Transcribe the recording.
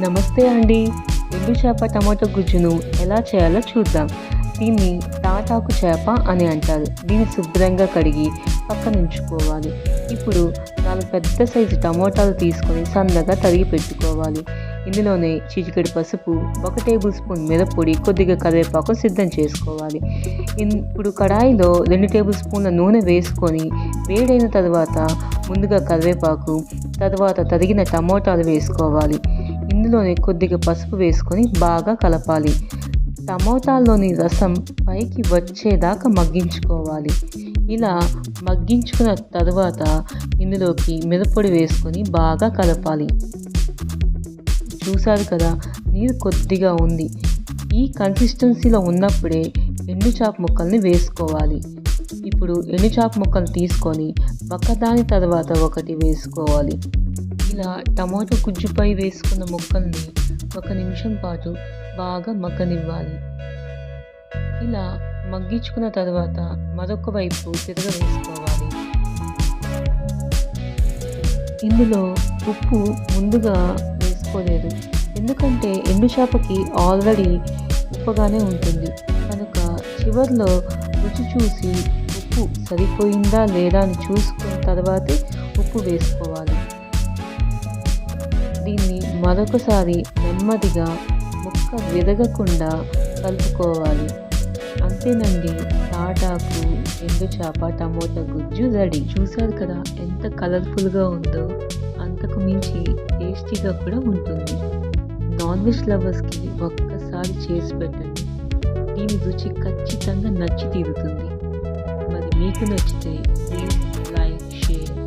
నమస్తే అండి. ఎండు చేప టమాటో గుజ్జును ఎలా చేయాలో చూద్దాం. దీన్ని తాటాకు చేప అని అంటారు. దీన్ని శుభ్రంగా కడిగి పక్కన ఉంచుకోవాలి. ఇప్పుడు నాలుగు పెద్ద సైజు టమోటాలు తీసుకొని సన్నగా తరిగి పెట్టుకోవాలి. ఇందులోనే చిటికెడు పసుపు ఒక టేబుల్ స్పూన్ మిరప్పొడి కొద్దిగా కరివేపాకు సిద్ధం చేసుకోవాలి. ఇన్- ఇప్పుడు కడాయిలో రెండు టేబుల్ స్పూన్ల నూనె వేసుకొని వేడైన తర్వాత ముందుగా కరివేపాకు తర్వాత తరిగిన టమోటాలు వేసుకోవాలి. ఇందులోనే కొద్దిగా పసుపు వేసుకొని బాగా కలపాలి. టమోటాల్లోని రసం పైకి వచ్చేదాకా మగ్గించుకోవాలి. ఇలా మగ్గించుకున్న తర్వాత ఇందులోకి మిరపొడి వేసుకొని బాగా కలపాలి. చూసారు కదా నీరు కొద్దిగా ఉంది. ఈ కన్సిస్టెన్సీలో ఉన్నప్పుడే ఎండు చాప ముక్కల్ని వేసుకోవాలి. ఇప్పుడు ఎండు చాప ముక్కలు తీసుకొని ఒకదాని తర్వాత ఒకటి వేసుకోవాలి. ఇలా టమాటో గుజ్జుపై వేసుకున్న ముక్కల్ని ఒక నిమిషం పాటు బాగా మగ్గనివ్వాలి. ఇలా మగ్గించుకున్న తర్వాత మరొక వైపు తిరగవేసుకోవాలి ఇందులో ఉప్పు ముందుగా వేసుకోలేదు. ఎందుకంటే ఎండు చేపకి ఆల్రెడీ ఉప్పుగానే ఉంటుంది. కనుక చివర్లో రుచి చూసి ఉప్పు సరిపోయిందా లేదా అని చూసుకున్న తర్వాతే ఉప్పు వేసుకోవాలి. దీన్ని మరొకసారి నెమ్మదిగా ముక్క విరగకుండా కలుపుకోవాలి. అంతేనండి తాటాకు ఎండు చేప టమోటా గుజ్జు రెడీ. చూసారు కదా ఎంత కలర్ఫుల్గా ఉందో? అంతకు మించి టేస్టీగా కూడా ఉంటుంది. నాన్ వెజ్ లవర్స్కి ఒక్కసారి చేసి పెట్టండి. దీని రుచి ఖచ్చితంగా నచ్చి తీరుతుంది. మరి మీకు నచ్చితే ప్లీజ్